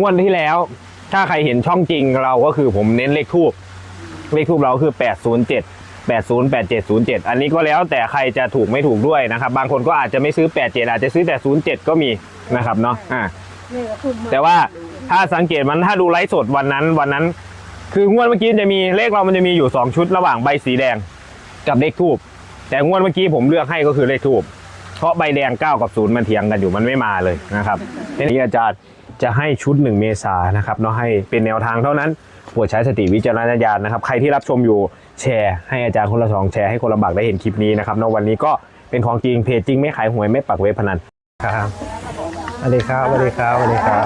งวดที่แล้ว ถ้าใครเห็นช่องจริงเราก็คือผมเน้นเลขทูบเลขทูบเราคือ 807 808707 อันนี้ก็แล้วแต่ใครจะถูกไม่ถูกด้วยนะครับ บางคนก็อาจจะไม่ซื้อ 87 อาจจะซื้อแต่ 07 ก็มีนะครับเนาะอ่าแต่ว่าถ้าสังเกตมันถ้าดูไลฟ์สดวันนั้นวันนั้น คืองวดเมื่อกี้จะมีเลขเรามันจะมีอยู่ 2 ชุดระหว่างใบสีแดงกับเลขทูบแต่งวดเมื่อกี้ผมเลือกให้ก็คือเลขทูบเพราะใบแดง 9 กับ 0 มันเถียงกันอยู่มันไม่มาเลยนะครับทีนี้อาจารย์ จะให้ชุด 1 เมษายนนะครับเนาะให้เป็นแนวทางเท่านั้นโปรดใช้สติวิจารณญาณนะครับใครที่รับชมอยู่แชร์ให้อาจารย์คนละสองแชร์ให้คนละบักได้เห็นคลิปนี้นะครับเนาะวันนี้ก็เป็นของจริงเพจจริงไม่ขายหวยไม่ปักเว็บพนันครับสวัสดีครับสวัสดีครับสวัสดีครับ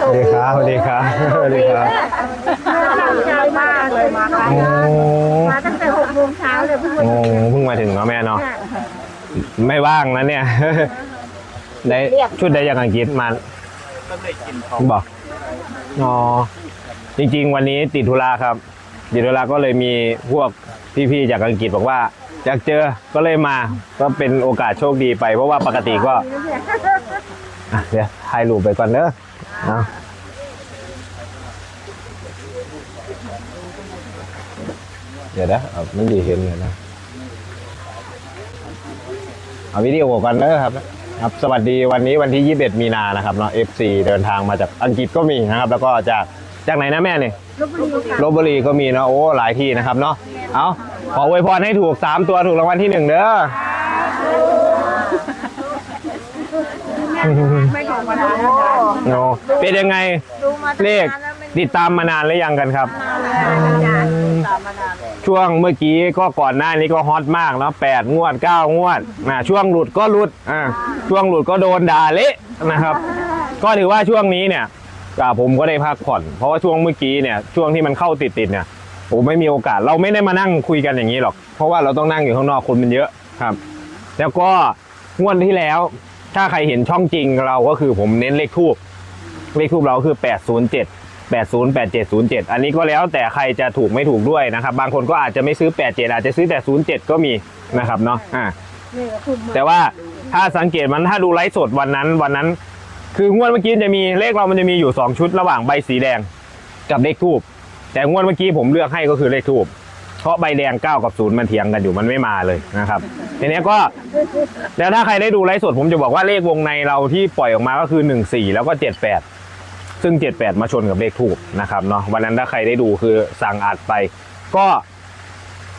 สวัสดีครับสวัสดีครับสวัสดีครับใจมากเลยมาค่ะโอ้มาตั้งแต่หกโมงเช้าเลยเพิ่งมาโหเพิ่งมาถึงเนาะแม่เนาะไม่ว่างนะเนี่ยได้ชุดได้ยังอังกฤษมา บอกอ๋อจริง ๆ วันนี้ติดธุระครับติดธุระก็เลยมีพวกพี่ๆจากอังกฤษบอกว่าอยากเจอก็เลยมา ก็เป็นโอกาสโชคดีไป เพราะว่าปกติก็อะเดี๋ยวถ่ายรูปไปก่อนเนอะเอาเดี๋ยวนะเอามันดีเห็นเลยนะเอาวิดีโอก่อนเนอะครับ ครับสวัสดีวันนี้วันที่ 21 มีนานะครับเนาะ FC เดินทางมาจากอังกฤษก็มีนะครับ แล้วก็จากจากไหนนะแม่เนี่ยลบบุรีค่ะลบบุรีก็มีเนาะโอ้หลายที่นะครับเนาะเอาขออวยพรให้ถูก 3 ตัวถูกรางวัลที่หนึ่งเด้อไม่ของมานานแล้วโนเป็นยังไงดูมาเลขติดตามมานานหรือยังกันครับตามมานานตามมานาน ช่วงเมื่อกี้ก็ก่อนหน้านี้ก็ฮอตมากเนาะแปดงวดเก้างวดนะช่วงหลุดก็หลุดอ่าช่วงหลุดก็โดนด่าเละนะครับ ก็ถือว่าช่วงนี้เนี่ยผมก็ได้พักผ่อน เพราะว่าช่วงเมื่อกี้เนี่ยช่วงที่มันเข้าติดติดๆเนี่ยผมไม่มีโอกาสเราไม่ได้มานั่งคุยกันอย่างนี้หรอก เพราะว่าเราต้องนั่งอยู่ข้างนอกคนมันเยอะครับ แล้วก็งวดที่แล้ว ถ้าใครเห็นช่องจริงเราก็คือผมเน้นเลขทูบเลขทูบเราคือแปดศูนย์เจ็ด 807 808707 อันนี้ก็แล้วแต่ใครจะถูกไม่ถูกด้วยนะครับ บางคนก็อาจจะไม่ซื้อ 87 อาจจะซื้อแต่ 07 ก็มีนะครับเนาะอ่านี่ก็คือแต่ว่าถ้าสังเกตมันถ้าดูไลฟ์สดวันนั้นวันนั้น คืองวดเมื่อกี้จะมีเลขเรามันจะมีอยู่ 2 ชุดระหว่างใบสีแดงกับเลขทูบแต่งวดเมื่อกี้ผมเลือกให้ก็คือเลขทูบเพราะใบแดง 9 กับ0มันเถียงกันอยู่มันไม่มาเลยนะครับทีนี้ก็แล้วถ้าใครได้ดูไลฟ์สดผมจะบอกว่าเลขวงในเราที่ปล่อยออกมาก็คือ 14 แล้วก็ 78 ซึ่ง 78 มาชนกับเลขทูบนะครับเนาะวันนั้นถ้าใครได้ดูคือสั่งอัดไป ก็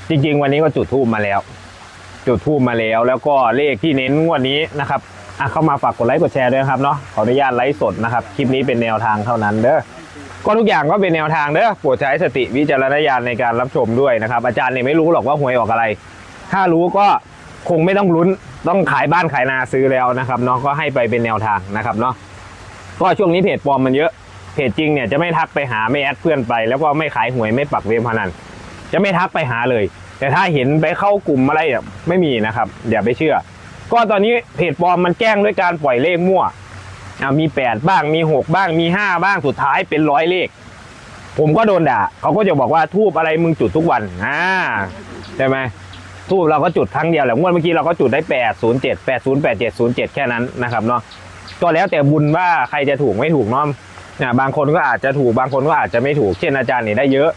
จริง ๆ วันนี้ก็จุดทูบมาแล้ว จุดทูบมาแล้ว แล้วก็เลขที่เน้นงวดนี้นะครับอะเข้ามาฝากกดไลค์กดแชร์ด้วยครับเนาะขออนุญาตไลฟ์สดนะครับคลิปนี้เป็นแนวทางเท่านั้นเด้อก็ทุกอย่างก็เป็นแนวทางเด้อโปรดใช้สติวิจารณญาณในการรับชมด้วยนะครับ อาจารย์เนี่ยไม่รู้หรอกว่าหวยออกอะไร ถ้ารู้ก็คงไม่ต้องลุ้นต้องขายบ้านขายนาซื้อแล้วนะครับเนาะก็ให้ไปเป็นแนวทางนะครับเนาะ ก็ช่วงนี้เพจปลอมมันเยอะ เพจจริงเนี่ยจะไม่ทักไปหาไม่แอดเพื่อนไป แล้วก็ไม่ขายหวยไม่ปักเวมพนันจะไม่ทักไปหาเลย แต่ถ้าเห็นไปเข้ากลุ่มอะไรอะไม่มีนะครับอย่าไปเชื่อ ก็ตอนนี้เพจปลอมมันแกล้งด้วยการปล่อยเลขมั่วอะมี 8 บ้างมี 6 บ้างมี 5 บ้างสุดท้ายเป็นร้อยเลข ผมก็โดนด่าเขาก็จะบอกว่าทูบอะไรมึงจุดทุกวันอ่าใช่ไหมทูบเราก็จุดครั้งเดียวแหละงวดเมื่อกี้เราก็จุดได้ 8 0 7 8 0 8 7 0 7 แค่นั้นนะครับเนาะ ก็แล้วแต่บุญว่าใครจะถูกไม่ถูกเนาะอะบางคนก็อาจจะถูกบางคนก็อาจจะไม่ถูกเช่นอาจารย์นี่ได้เยอะ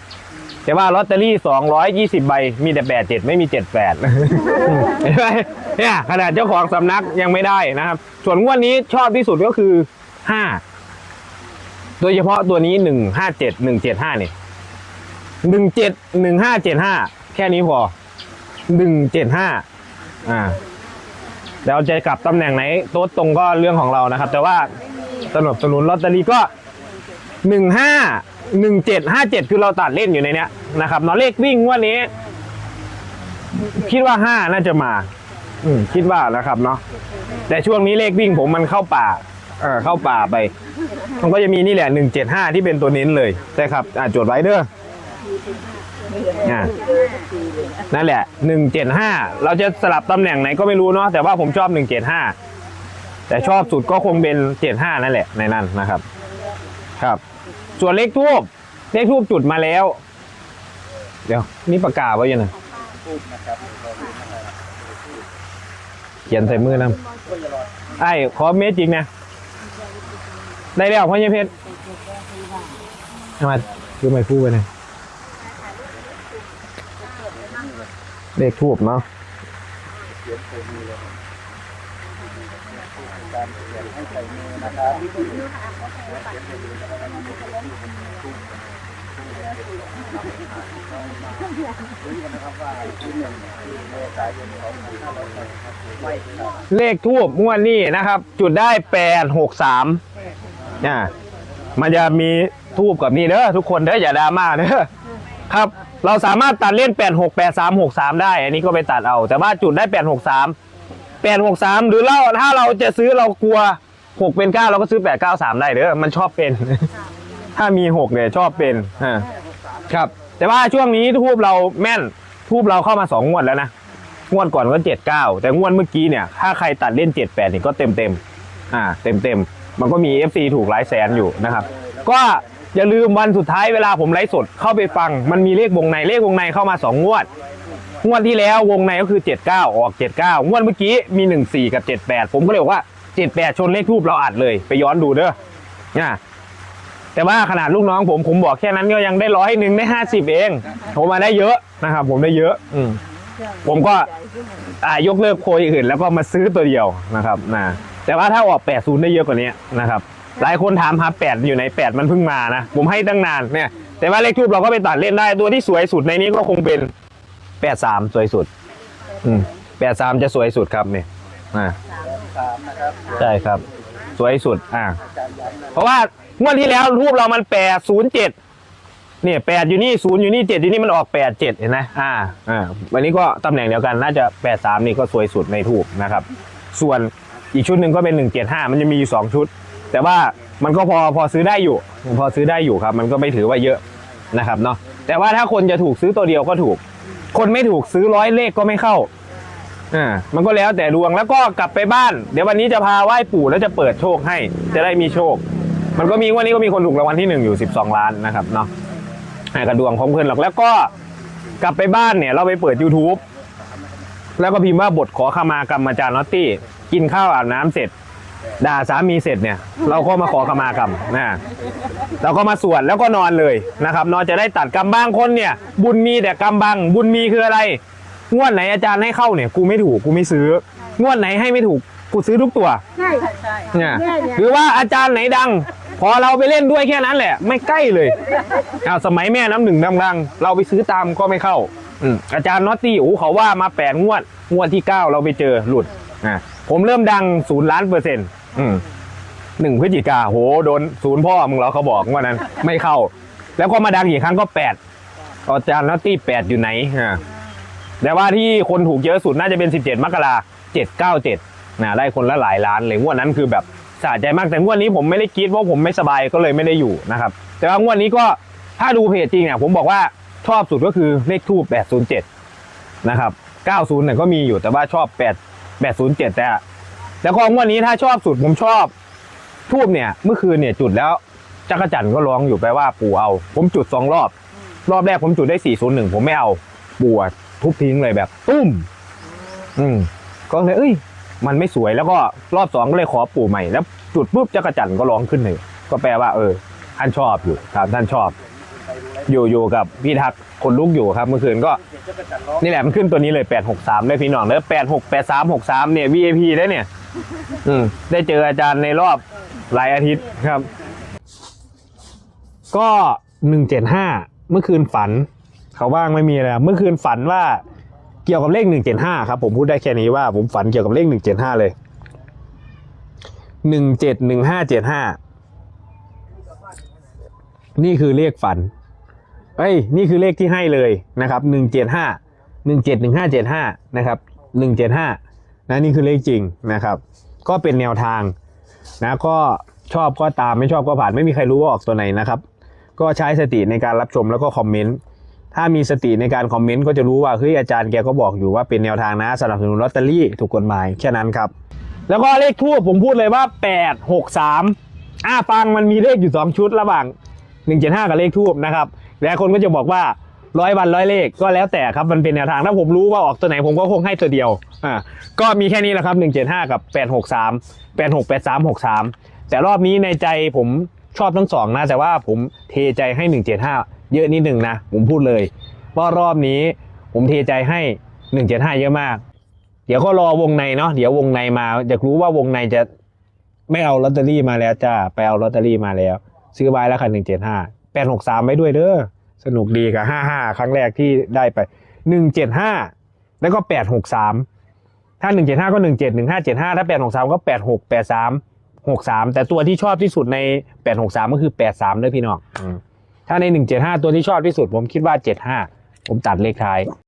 แต่ว่าลอตเตอรี่ 220 ใบมีแต่ 87 ไม่มี 78เห็นไหมเนี่ยขนาดเจ้าของสำนักยังไม่ได้นะครับ ส่วนงวดนี้ชอบที่สุดก็คือ 5 โดยเฉพาะตัวนี้ 157 175เนี่ย17 1575 แค่นี้พอ 175 อ่า แล้วจะกลับตำแหน่งไหนโต๊ดตรงก็เรื่องของเรานะครับ แต่ว่าสนับสนุนลอตเตอรี่ก็หนึ่งห้าหนึ่งเจ็ดห้าเจ็ดคือเราตัดเล่นอยู่ในเนี้ยนะครับเนาะเลขวิ่งงวันนี้ คิดว่าห้าน่าจะมา อืมคิดว่านะครับเนาะแต่ช่วงนี้เลขวิ่งผมมันเข้าป่า เออเข้าป่าไป มันก็จะมีนี่แหละหนึ่งเจ็ดห้าที่เป็นตัวเน้นเลยใช่ครับอ่าจดไว้เด้อ อ่านั่นแหละหนึ่งเจ็ดห้าเราจะสลับตำแหน่งไหนก็ไม่รู้เนาะแต่ว่าผมชอบหนึ่งเจ็ดห้าแต่ชอบสุดก็คงเป็นเจ็ดห้านั่นแหละในนั้นนะครับ ครับ ส่วนเลขทูบเลขทูบจุดมาแล้ว เดี๋ยวนี่ประกาศไว้ยังไงเขียนใส่มือนะไอ้ขอเมตรจริงนะได้แล้วพ่อเยเพชรมาคือไม่คู่ไปเลย เลขทูบเนาะเลขทูบงวดนี้นะครับ จุดได้แปดหกสามอ่ามันจะมีทูบกับนี่เด้อทุกคนเด้ออย่าดราม่าเด้อครับ เราสามารถตัดเล่นแปดหกแปดสามหกสามได้ อันนี้ก็ไปตัดเอา แต่ว่าจุดได้แปดหกสามแปดหกสามหรือเราถ้าเราจะซื้อเรากลัวหกเป็นเก้าเราก็ซื้อแปดเก้าสามได้เด้อมันชอบเป็น ถ้ามีหกเนี่ยชอบเป็นอ่าครับ แต่ว่าช่วงนี้ทูบเราแม่นทูบเราเข้ามาสองงวดแล้วนะ งวดก่อนก็เจ็ดเก้าแต่งวดเมื่อกี้เนี่ย ถ้าใครตัดเล่นเจ็ดแปดนี่ก็เต็มเต็มอ่า เต็มเต็มมันก็มี FC ถูกหลายแสนอยู่นะครับ ก็ อย่าลืมวันสุดท้ายเวลาผมไลฟ์สดเข้าไปฟัง มันมีเลขวงในเลขวงในเข้ามาสองงวด งวดที่แล้ววงในก็คือ 79 ออก 79 งวดเมื่อกี้มี 14 กับ 78 ผมก็เลยบอกว่า 78 ชนเลขทูบเราอัดเลย ไปย้อนดูเด้อนะแต่ว่าขนาดลูกน้องผมผมบอกแค่นั้นก็ยังได้ร้อยหนึ่งได้50เองผมมาได้เยอะนะครับผมได้เยอะ อืมผมก็อ่ายกเลิกโพยอื่น แล้วก็มาซื้อตัวเดียวนะครับนะแต่ว่าถ้าออก80ได้เยอะกว่านี้นะครับ หลายคนถามหา8อยู่ใน 8 มันเพิ่งมานะ ผมให้ตั้งนานเนี่ย แต่ว่าเลขทูบเราก็ไปตัดเล่นได้ ตัวที่สวยสุดในนี้ก็คงเป็น 83 สวยสุด อืม83 จะสวยสุดครับเนี่ยอ่าใช่ครับ สวยสุด อ่า เพราะว่างวดที่แล้วรูปเรามัน 807เนี่ยแปดอยู่นี่ศูนย์อยู่นี่เจ็ดอยู่นี่มันออกแปดเจ็ดเห็นไหมอ่าอ่าวันนี้ก็ตำแหน่งเดียวกันน่าจะแปดสามนี่ก็สวยสุดในทูบนะครับ ส่วนอีกชุดหนึ่งก็เป็นหนึ่งเจ็ดห้ามันจะมีอยู่สองชุด แต่ว่ามันก็พอพอซื้อได้อยู่ พอซื้อได้อยู่ครับ มันก็ไม่ถือว่าเยอะนะครับเนาะแต่ว่าถ้าคนจะถูกซื้อตัวเดียวก็ถูก คนไม่ถูกซื้อร้อยเลขก็ไม่เข้าอ่ามันก็แล้วแต่ดวงแล้วก็กลับไปบ้าน เดี๋ยววันนี้จะพาไหว้ปู่แล้วจะเปิดโชคให้ จะได้มีโชค มันก็มีวันนี้ก็มีคนถูกรางวัลที่หนึ่งอยู่สิบสองล้านนะครับเนาะให้กระดวงของเพื่อนหรอกแล้วก็กลับไปบ้านเนี่ย เราไปเปิด YouTube แล้วก็พิมพ์ว่าบทขอขมากรรมอาจารย์นอตตี้ กินข้าวอาบน้ำเสร็จ ด่าสามีเสร็จเนี่ย เราก็มาขอขมากรรมนะเราก็มาสวดแล้วก็นอนเลยนะครับ นอนจะได้ตัดกรรมบางคนเนี่ย บุญมีแต่กรรมบังบุญมีคืออะไรงวดไหนอาจารย์ให้เข้าเนี่ยกูไม่ถูกกูไม่ซื้องวดไหนให้ไม่ถูกกูซื้อทุกตัวใช่เนี่ยเนี่ยเนี่ยหรือว่าอาจารย์ไหนดัง พอเราไปเล่นด้วยแค่นั้นแหละ ไม่ใกล้เลยเอาสมัยแม่น้ำหนึ่งดังๆเราไปซื้อตามก็ไม่เข้าอืมอาจารย์น็อตตี้โอ้เขาว่ามาแปดงวด งวดที่เก้าเราไปเจอหลุดอะ ผมเริ่มดังศูนย์ล้านเปอร์เซ็นต์หนึ่งพฤศจิกาโหโดนศูนย์พ่อมึงเหรอเขาบอกว่านั้น ไม่เข้า แล้วก็มาดังอีกครั้งก็แปดอาจารย์น็อตตี้แปดอยู่ไหนอะแต่ว่าที่คนถูกเยอะสุดน่าจะเป็นสิบเจ็ดมกราเจ็ดเก้าเจ็ดนะได้คนละหลายล้านเลยงวดนั้นคือแบบสะใจมากแต่งวดนี้ผมไม่ได้คิดเพราผมไม่สบายก็เลยไม่ได้อยู่นะครับ แต่ว่างวดนี้ก็ถ้าดูเพจจริงเนี่ยผมบอกว่าชอบสุดก็คือเลขทูบ807 นะครับ 90เนี่ยก็มีอยู่แต่ว่าชอบ 8 807แต่แล้วก็งวดนี้ถ้าชอบสุดผมชอบทูบเนี่ย เมื่อคืนเนี่ยจุดแล้วจักรจันทร์ก็ร้องอยู่ไปว่าปู่เอา ผมจุดสองรอบ รอบแรกผมจุดได้401ผมไม่เอาปู่อะทุบทิ้งเลยแบบ ตุ้ม อืมก็เลยเอ้ย มันไม่สวยแล้วก็รอบสองก็เลยขอปู่ใหม่แล้ว จุดปุ๊บจักรจันทร์ก็ร้องขึ้นเลยก็แปลว่า เออท่านชอบอยู่ครับท่านชอบ อยู่อยู่กับพี่ทักคนลุกอยู่ครับ เมื่อคืนก็ นี่แหละมันขึ้นตัวนี้เลย863ได้พี่น้องแล้ว86 83 63เนี่ย VIP ได้เนี่ย อืมได้เจออาจารย์ในรอบหลายอาทิตย์ครับ ก็175เมื่อคืนฝัน เขาว่างไม่มีอะไรเมื่อคืนฝันว่าเกี่ยวกับเลข175ครับผมพูดได้แค่นี้ว่าผมฝันเกี่ยวกับเลข175เลย171575นี่คือเลขฝัน เอ้ยนี่คือเลขที่ให้เลยนะครับหนึ่งเจ็ดห้าหนึ่งเจ็ดหนึ่งห้าเจ็ดห้านะครับหนึ่งเจ็ดห้านะนี่คือเลขจริงนะครับ ก็เป็นแนวทางนะก็ชอบก็ตามไม่ชอบก็ผ่านไม่มีใครรู้ว่าออกตัวไหนนะครับ ก็ใช้สติในการรับชมแล้วก็คอมเมนต์ถ้ามีสติในการคอมเมนต์ก็จะรู้ว่าเฮ้ยอาจารย์แกก็บอกอยู่ว่าเป็นแนวทางนะสนับสนุนลอตเตอรี่ถูกกฎหมายแค่นั้นครับ แล้วก็เลขทูบผมพูดเลยว่า 8 6 3อ่าฟังมันมีเลขอยู่ 2 ชุดระหว่าง 175 กับเลขทูบนะครับ หลายคนก็จะบอกว่าร้อยวันร้อยเลขก็แล้วแต่ครับมันเป็นแนวทางถ้าผมรู้ว่าออกตัวไหนผมก็คงให้ตัวเดียวอ่าก็มีแค่นี้แหละครับ 175 กับ 863 86 83 63 แต่รอบนี้ในใจผมชอบทั้งสองนะ แต่ว่าผมเทใจให้หนึ่งเจ็ดห้าเยอะนิดหนึ่งนะ ผมพูดเลยว่ารอบนี้ผมเทใจให้หนึ่งเจ็ดห้าเยอะมาก เดี๋ยวก็รอวงในเนาะเดี๋ยววงในมาอยากรู้ว่าวงในจะไม่เอาลอตเตอรี่มาแล้วจ้าไปเอาลอตเตอรี่มาแล้ว ซื้อไว้แล้วค่ะหนึ่งเจ็ ดห้าแปดหกสามไว้ด้วยเด้อสนุกดีกับห้าห้าครั้งแรกที่ได้ไปหนึ่งเจ็ดห้าแล้วก็แปดหกสามถ้าหนึ่งเจ็ดห้าก็หนึ่งเจ็ดหนึ่งห้าเจ็ดห้าถ้าแปดหกสามก็แปดหกแปดสามหกสามแต่ตัวที่ชอบที่สุดในแปดหกสามก็คือแปดสามเด้อพี่น้องอืมถ้าในหนึ่งเจ็ดห้าตัวที่ชอบที่สุดผมคิดว่าเจ็ดห้าผมตัดเลขท้าย